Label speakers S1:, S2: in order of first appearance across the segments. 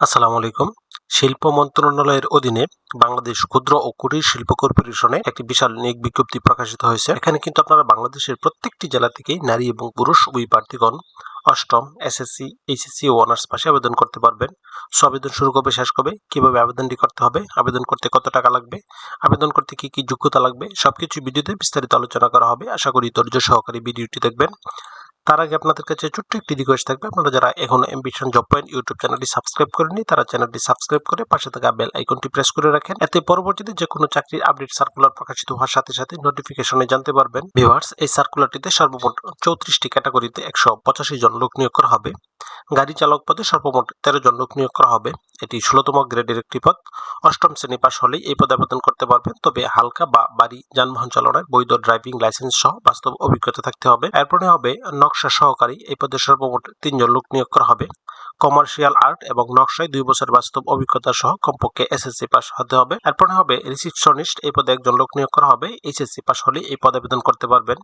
S1: আসসালামু আলাইকুম। শিল্প মন্ত্রণালয়ের অধীনে বাংলাদেশ ক্ষুদ্র ও কুটির শিল্প কর্পোরেশনে একটি বিশাল নিয়োগ বিজ্ঞপ্তি প্রকাশিত হয়েছে। এখানে কিন্তু আপনারা বাংলাদেশের প্রত্যেকটি জেলা থেকেই নারী এবং পুরুষ উভয় প্রার্থীগণ অষ্টম, এসএসসি, এইচএসসি ও অনার্স পাশে আবেদন করতে পারবেন। সো আবেদন শুরু কবে, শেষ কবে, কীভাবে আবেদনটি করতে হবে, আবেদন করতে কত টাকা লাগবে, আবেদন করতে কি কি যোগ্যতা লাগবে সব কিছু ভিডিওতে বিস্তারিত আলোচনা করা হবে। আশা করি ধৈর্য সহকারে ভিডিওটি দেখবেন। তার আগে আপনাদের কাছে ছোট্ট একটি রিকোয়েস্ট থাকবে। আপনারা যারা এখনও এমবিশন জব পয়েন্ট ইউটিউব চ্যানেলটি সাবস্ক্রাইব করেনি তারা চ্যানেলটি সাবস্ক্রাইব করে পাশে থাকা বেল আইকনটি প্রেস করে রাখেন। এতে পরবর্তীতে যে কোনো চাকরির আপডেট সার্কুলার প্রকাশিত হওয়ার সাথে সাথে নোটিফিকেশনে জানতে পারবেন। ভিউয়ার্স এই সার্কুলারটিতে সর্বমোট চৌত্রিশটি ক্যাটাগরিতে একশো পঁচাশি জন লোক নিয়োগ করা হবে। গাড়ি চালক পদে সর্বমোট তেরো জন লোক নিয়োগ করা হবে। এটি ষোলতম গ্রেডের একটি পদ। অষ্টম শ্রেণি পাশ হলেই এই পদে আবেদন করতে পারবেন। তবে হালকা বা বাড়ি যানবাহন চালনায় বৈধ ড্রাইভিং লাইসেন্স সহ বাস্তব অভিজ্ঞতা থাকতে হবে। এরপরে হবে নকশা সহকারী। এই পদে সর্বমোট তিনজন লোক নিয়োগ করা হবে। কমার্শিয়াল আর্ট এবং নকশায় দুই বছর বাস্তব অভিজ্ঞতা সহ কমপক্ষে এসএসসি পাস হতে হবে। এরপরে হবে রিসিপশনিস্ট। এই পদে একজন লোক নিয়োগ করা হবে। এইচএসসি পাস হলে এই পদে আবেদন করতে পারবেন।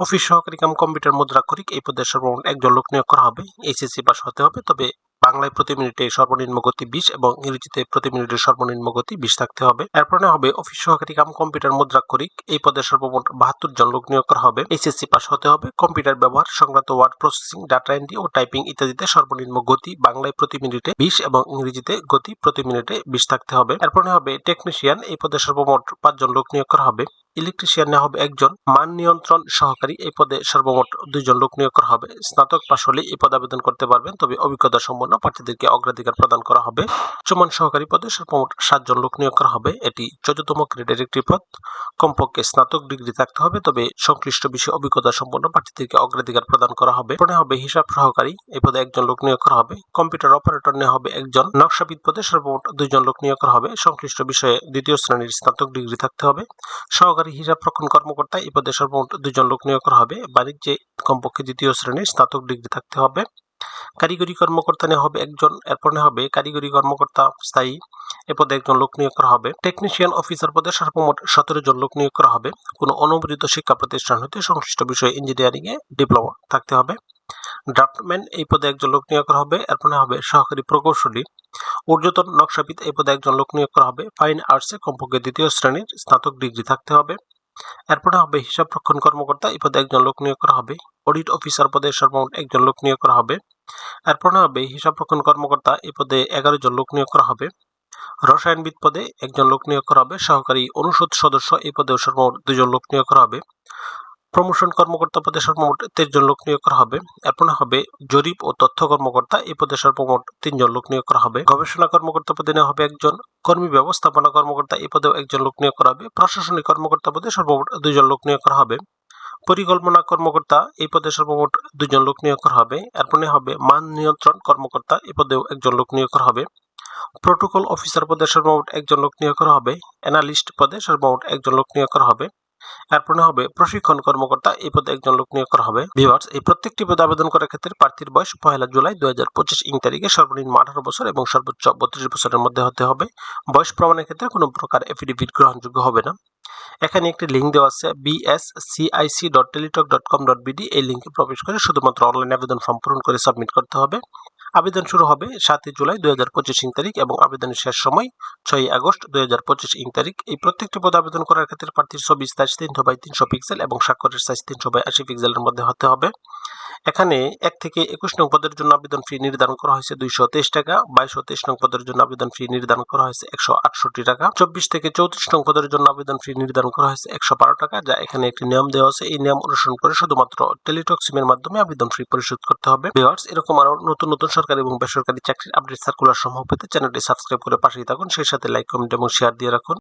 S1: অফিস সহকারী কাম কম্পিউটার মুদ্রাক্ষরিক। এই পদে সর্বমোট একজন লোক নিয়োগ করা হবে। এইচএসসি পাস হতে হবে। তবে বাংলায় প্রতি মিনিটে সর্বনিম্ন গতি বিশ এবং ইংরেজিতে প্রতি মিনিটে সর্বনিম্ন গতি বিশ থাকতে হবে। এরপরে হবে অফিস সহকারী কাম কম্পিউটার মুদ্রাক্ষরিক। এই পদে সর্বমোট বাহাত্তর জন লোক নিয়োগ করা হবে। এইচএসসি পাস হতে হবে। কম্পিউটার ব্যবহার সংক্রান্ত ওয়ার্ড প্রসেসিং, ডাটা এন্ট্রি ও টাইপিং ইত্যাদিতে সর্বনিম্ন গতি বাংলায় প্রতি মিনিটে বিশ এবং ইংরেজিতে গতি প্রতি মিনিটে বিশ থাকতে হবে। এরপরে হবে টেকনিশিয়ান। এই পদে সর্বমোট পাঁচজন লোক নিয়োগ করা হবে। ইলেকট্রিশিয়ান নেওয়া হবে একজন মান নিয়ন্ত্রণ সহকারী। এই পদে সর্বমোট দুইজন লোক নিয়োগ করা হবে। স্নাতক পাশ হলে এই পদে আবেদন করতে পারবেন, তবে অভিজ্ঞতা সম্পন্ন প্রার্থীদেরকে অগ্রাধিকার প্রদান করা হবে। উচ্চমান সহকারী পদে সর্বমোট সাতজন লোক নিয়োগ করা হবে। এটি চোদ্দতম গ্রেডের একটি পদ। কমপক্ষে স্নাতক ডিগ্রি থাকতে হবে, তবে সংশ্লিষ্ট বিষয়ে অভিজ্ঞতা সম্পন্ন প্রার্থীদেরকে অগ্রাধিকার প্রদান করা হবে। পরে হবে হিসাব সহকারী। এই পদে একজন লোক নিয়োগ করা হবে। কম্পিউটার অপারেটর নেওয়া হবে একজন। নকশাবিদ পদে সর্বমোট দুইজন লোক নিয়োগ করা হবে। সংশ্লিষ্ট বিষয়ে দ্বিতীয় শ্রেণির স্নাতক ডিগ্রি থাকতে হবে। সহকারী হিসাব রক্ষণ কর্মকর্তা এই পদে সর্বমোট দুজন লোক নিয়োগ করা হবে। বাণিজ্যে কমপক্ষে দ্বিতীয় শ্রেণির স্নাতক ডিগ্রি থাকতে হবে। কারিগরি কর্মকর্তা নেওয়া হবে একজন, এরপর নেওয়া হবে কারিগরি কর্মকর্তা স্থায়ী এ পদে একজন লোক নিয়োগ করা হবে। টেকনিশিয়ান অফিসার পদে সর্বমোট সতেরো জন লোক নিয়োগ করা হবে। কোনো অনুমোদিত শিক্ষা প্রতিষ্ঠান হতে সংশ্লিষ্ট বিষয়ে ইঞ্জিনিয়ারিংয়ে ডিপ্লোমা থাকতে হবে। ড্রাফটম্যান এই পদে একজন লোক নিয়োগ করা হবে। এরপরে হবে সহকারী প্রকৌশলী। ঊর্ধ্বতন নকশাবিদ এই পদে একজন লোক নিয়োগ করা হবে। ফাইন আর্টসে কমপক্ষে দ্বিতীয় শ্রেণির স্নাতক ডিগ্রি থাকতে হবে। এরপরে হবে হিসাব রক্ষণ কর্মকর্তা এই পদে একজন লোক নিয়োগ করা হবে। অডিট অফিসার পদে সর্বমোট একজন লোক নিয়োগ করা হবে। এরপরে হবে হিসাব রক্ষণ কর্মকর্তা এই পদে এগারো জন লোক নিয়োগ করা হবে। রসায়নবিদ পদে একজন লোক নিয়োগ করা হবে। সহকারী অনুষদ সদস্য এই পদে সর্বমোট দুজন লোক নিয়োগ করা হবে। প্রমোশন কর্মকর্তা পদে সর্বমোট তেইশ জন লোক নিয়োগ করা হবে। এরপর হবে জরিপ ও তথ্য কর্মকর্তা। এই পদে সর্বমোট তিনজন লোক নিয়োগ করা হবে। গবেষণা কর্মকর্তা পদে নেওয়া হবে একজন। কর্মী ব্যবস্থাপনা কর্মকর্তা এই পদেও একজন লোক নিয়োগ করা হবে। প্রশাসনিক কর্মকর্তা পদে সর্বমোট দুইজন লোক নিয়োগ করা হবে। পরিকল্পনা কর্মকর্তা এই পদে সর্বমোট দুজন লোক নিয়োগ করা হবে। এরপরে হবে মান নিয়ন্ত্রণ কর্মকর্তা এই পদেও একজন লোক নিয়োগ করা হবে। প্রোটোকল অফিসার পদে সর্বমোট একজন লোক নিয়োগ করা হবে। অ্যানালিস্ট পদে সর্বমোট একজন লোক নিয়োগ করা হবে। এরপরে হবে প্রশিক্ষণ কর্মকর্তা, এই পদে একজন লোক নিয়োগ করা হবে। ভিভার্স এই প্রত্যেকটি পদে আবেদন করার ক্ষেত্রে প্রার্থীর বয়স পহেলা জুলাই দুই হাজার পঁচিশ ইং তারিখে সর্বনিম্ন আঠারো বছর এবং সর্বোচ্চ বত্রিশ বছরের মধ্যে হতে হবে। বয়স প্রমাণের ক্ষেত্রে কোনো প্রকার এফিডেভিট গ্রহণযোগ্য হবে না। এখানে একটি লিঙ্ক দেওয়া আছে BSCIC dot Teletalk dot com dot BD এই লিঙ্কে প্রবেশ করে শুধুমাত্র অনলাইন আবেদন ফর্ম পূরণ করে সাবমিট করতে হবে। আবেদন শুরু হবে সাতই জুলাই দুই হাজার পঁচিশ ইং তারিখ এবং আবেদনের শেষ সময় ছয় আগস্ট দুই হাজার পঁচিশ ইং তারিখ। এই প্রত্যেকটি পদ আবেদন করার ক্ষেত্রে প্রার্থীর ছবি সাইজ তিনশো বাই তিনশো পিক্সেল এবং স্বাক্ষরের সাইজ তিনশো বাই আশি পিক্সেলের মধ্যে হতে হবে। এখানে এক থেকে একুশ নং পদের জন্য আবেদন ফি নির্ধারণ করা হয়েছে দুইশো তেইশ টাকা, বাইশ তেইশ নং পদের জন্য আবেদন ফি নির্ধারণ করা হয়েছে একশো আটষট্টি টাকা, চব্বিশ থেকে চৌত্রিশ নং পদের জন্য আবেদন ফি নির্ধারণ করা হয়েছে একশো বারো টাকা, যা এখানে একটি নিয়ম দেওয়া আছে। এই নিয়ম অনুসরণ করে শুধুমাত্র টেলিটক সিমের মাধ্যমে আবেদন ফি পরিশোধ করতে হবে। ভিউয়ার্স এরকম আরও নতুন নতুন সরকারি এবং বেসরকারি চাকরির আপডেট সার্কুলার সমূহ পেতে চ্যানেলটি সাবস্ক্রাইব করে পাশেই থাকুন, সেই সাথে লাইক কমেন্ট এবং শেয়ার দিয়ে রাখুন।